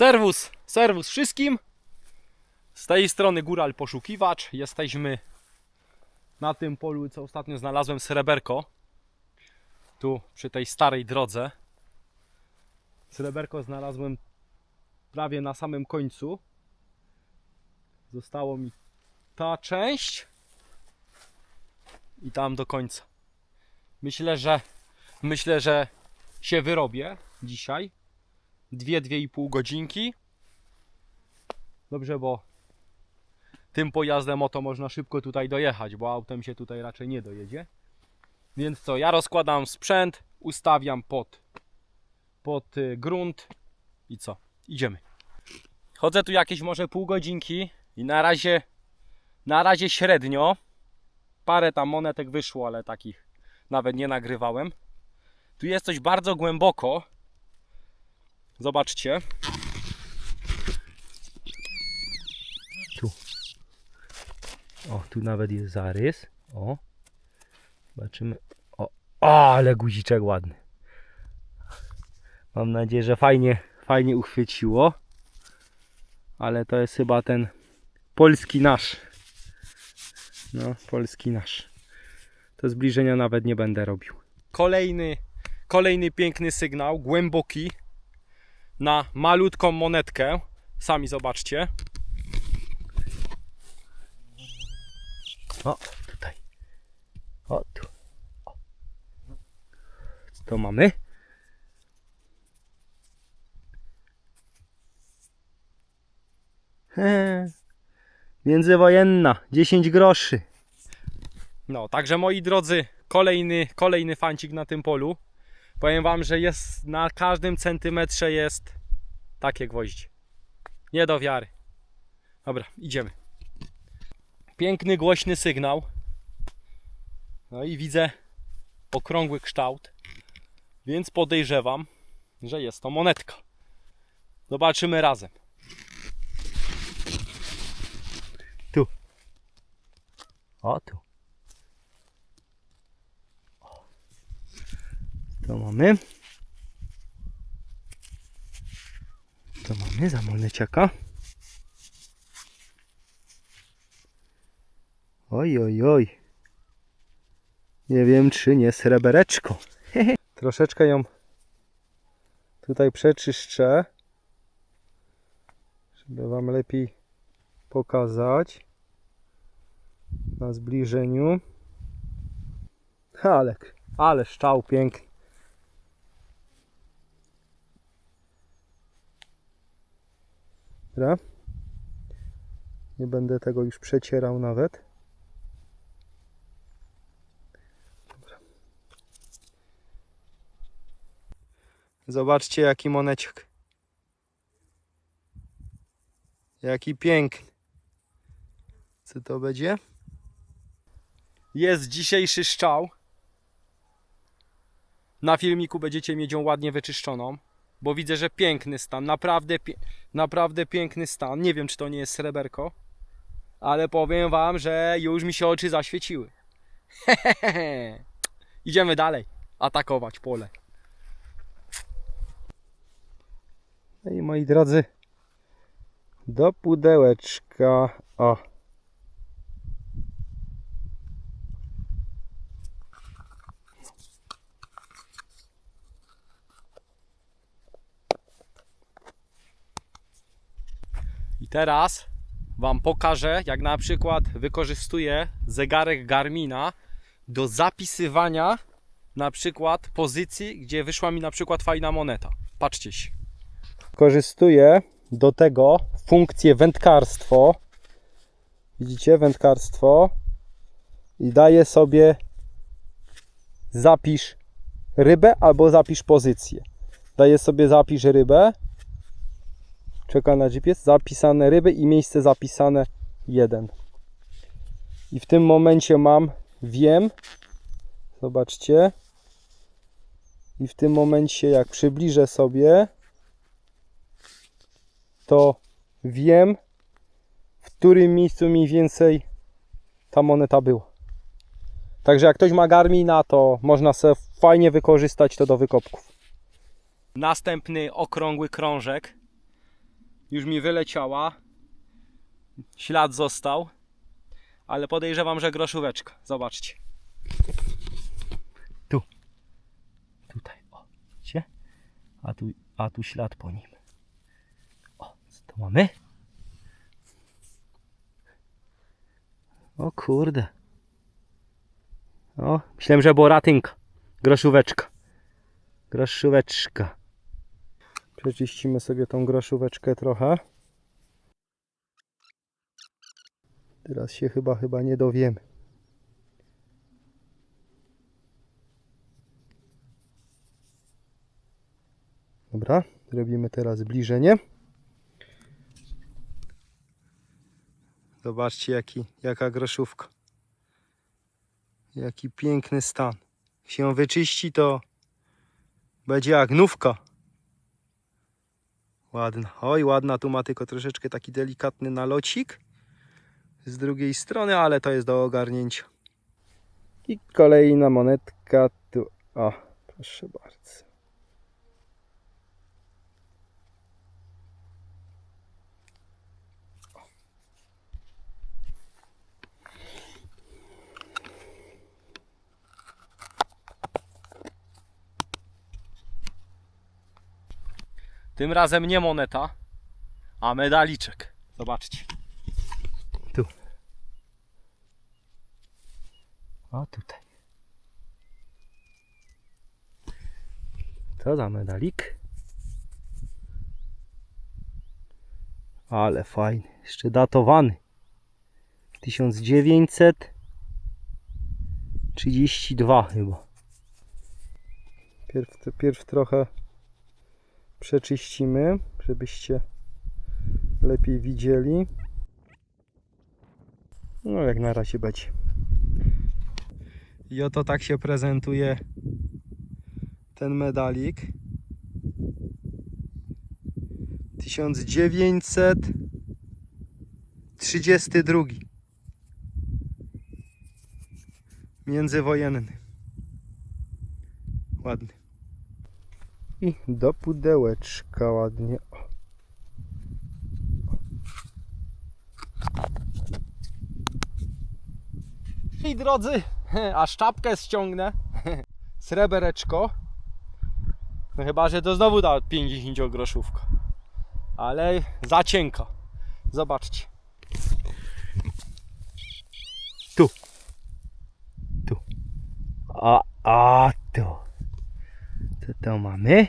Serwus, serwus wszystkim. Z tej strony Góral Poszukiwacz. Jesteśmy na tym polu, co ostatnio znalazłem sreberko. Tu przy tej starej drodze. Sreberko znalazłem prawie na samym końcu. Zostało mi ta część i tam do końca. Myślę, że myślę, że się wyrobię dzisiaj. Dwie, dwie i pół godzinki. Dobrze, bo tym pojazdem oto można szybko tutaj dojechać, bo autem się tutaj raczej nie dojedzie. Więc co, ja rozkładam sprzęt, ustawiam pod, pod y, grunt i co, idziemy. Chodzę tu jakieś może pół godzinki i na razie, na razie średnio. Parę tam monetek wyszło, ale takich nawet nie nagrywałem. Tu jest coś bardzo głęboko. Zobaczcie. Tu. O, tu nawet jest zarys. O. Zobaczymy. O, o ale guziczek ładny. Mam nadzieję, że fajnie, fajnie uchwyciło. Ale to jest chyba ten polski nasz. No, polski nasz. To zbliżenia nawet nie będę robił. Kolejny, kolejny piękny sygnał, głęboki, na malutką monetkę. Sami zobaczcie. O, tutaj. O, tu. O. Co to mamy? He, międzywojenna, 10 groszy. No, także moi drodzy, kolejny, kolejny fancik na tym polu. Powiem wam, że jest na każdym centymetrze jest takie gwoździe. Nie do wiary. Dobra, idziemy. Piękny, głośny sygnał. No i widzę okrągły kształt. Więc podejrzewam, że jest to monetka. Zobaczymy razem. Tu. O, tu. To mamy. To mamy za moneciaka. Oj, oj, oj. Nie wiem, czy nie srebereczko. Troszeczkę ją tutaj przeczyszczę, żeby Wam lepiej pokazać na zbliżeniu. Ale, ale szczał piękny. Dobra. Nie będę tego już przecierał nawet. Dobra. Zobaczcie jaki moneciek. Jaki piękny. Co to będzie? Jest dzisiejszy szczał. Na filmiku będziecie mieć ją ładnie wyczyszczoną, bo widzę, że piękny stan, naprawdę, naprawdę piękny stan. Nie wiem, czy to nie jest sreberko, ale powiem wam, że już mi się oczy zaświeciły. Idziemy dalej, atakować pole. No i moi drodzy, do pudełeczka. O. teraz Wam pokażę, jak na przykład wykorzystuję zegarek Garmina do zapisywania na przykład pozycji, gdzie wyszła mi na przykład fajna moneta. Patrzcie się. Korzystuję do tego funkcję wędkarstwo. Widzicie wędkarstwo i daję sobie zapisz rybę albo zapisz pozycję. Daję sobie zapisz rybę czeka na GPS, zapisane ryby i miejsce zapisane 1. I w tym momencie mam, wiem, zobaczcie, i w tym momencie jak przybliżę sobie, to wiem, w którym miejscu mniej więcej ta moneta była. Także jak ktoś ma Garmina, to można sobie fajnie wykorzystać to do wykopków. Następny okrągły krążek już mi wyleciała. Ślad został. Ale podejrzewam, że groszóweczka. Zobaczcie. Tu. Tutaj. O, widzicie? A tu, a tu ślad po nim. O, co to mamy? O kurde. O, myślałem, że była ratynka. Groszóweczka. Groszóweczka. Przeczyścimy sobie tą groszóweczkę trochę. Teraz się chyba, chyba nie dowiemy. Dobra, robimy teraz zbliżenie. Zobaczcie jaki, jaka groszówka. Jaki piękny stan. Jak się wyczyści to będzie jak nówka. Ładna. Oj, ładna. Tu ma tylko troszeczkę taki delikatny nalocik z drugiej strony, ale to jest do ogarnięcia. I kolejna monetka tu. O, proszę bardzo. Tym razem nie moneta, a medaliczek. Zobaczcie. Tu. O tutaj. Co za medalik? Ale fajny. Jeszcze datowany. 1932 chyba. Pierw, pierw trochę przeczyścimy, żebyście lepiej widzieli. No jak na razie będzie. I oto tak się prezentuje ten medalik. 1932 Międzywojenny. Ładny. I do pudełeczka ładnie. I drodzy, aż czapkę ściągnę. Srebereczko. No chyba, że to znowu da 50 groszówka. Ale za cienka. Zobaczcie. Tu. Tu. A, a. Co to mamy?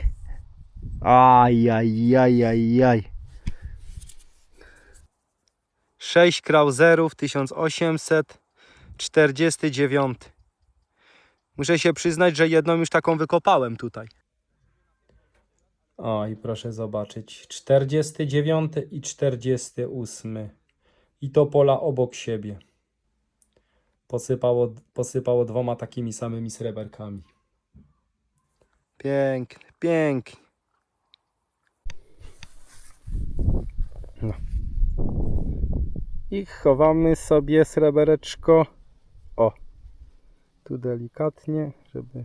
Aj, aj, aj, aj, aj. 6 krauzerów 1849. Muszę się przyznać, że jedną już taką wykopałem tutaj. O i proszę zobaczyć. 49 i 48. I to pola obok siebie. Posypało, posypało dwoma takimi samymi sreberkami. Piękny, piękny. No. I chowamy sobie srebereczko. O. Tu delikatnie, żeby.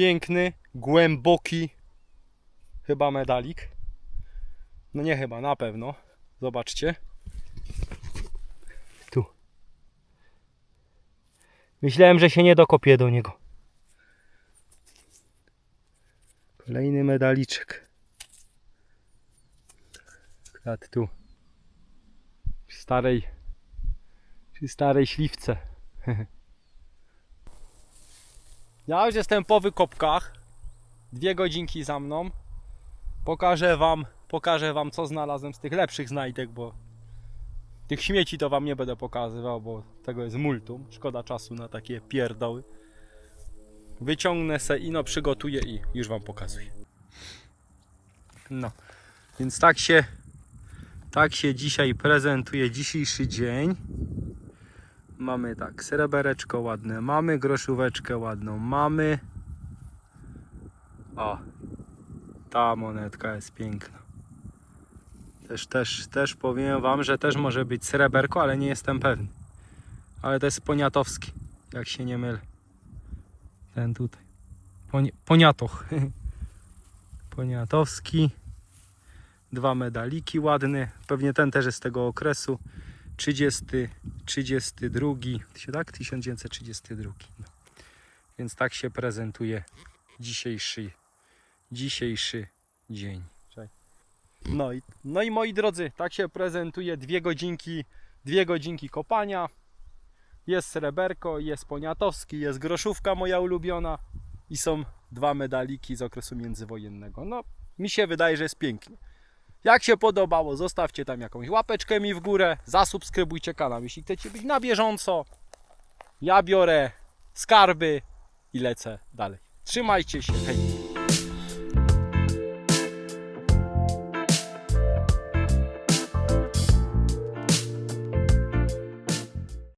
Piękny, głęboki chyba medalik. No nie chyba, na pewno. Zobaczcie. Tu. Myślałem, że się nie dokopię do niego. Kolejny medaliczek. Akurat tu. Przy starej przy starej śliwce. Ja już jestem po wykopkach. Dwie godzinki za mną. Pokażę wam, pokażę wam co znalazłem z tych lepszych znajdek, bo tych śmieci to wam nie będę pokazywał, bo tego jest multum. Szkoda czasu na takie pierdoły. Wyciągnę se i no przygotuję i już wam pokazuję. No, więc tak się tak się dzisiaj prezentuje dzisiejszy dzień. Mamy tak, srebereczko ładne, mamy groszóweczkę ładną, mamy... O, ta monetka jest piękna. Też, też, też powiem wam, że też może być sreberko, ale nie jestem pewny. Ale to jest poniatowski, jak się nie mylę. Ten tutaj. Poni poniatoch. Poniatowski. Dwa medaliki ładne. Pewnie ten też jest z tego okresu. 30, 32, się tak? 1932. No. Więc tak się prezentuje dzisiejszy, dzisiejszy dzień. No i, no i moi drodzy, tak się prezentuje dwie godzinki, dwie godzinki kopania. Jest sreberko, jest poniatowski, jest groszówka moja ulubiona i są dwa medaliki z okresu międzywojennego. No, mi się wydaje, że jest pięknie. Jak się podobało, zostawcie tam jakąś łapeczkę mi w górę, zasubskrybujcie kanał, jeśli chcecie być na bieżąco. Ja biorę skarby i lecę dalej. Trzymajcie się, hej!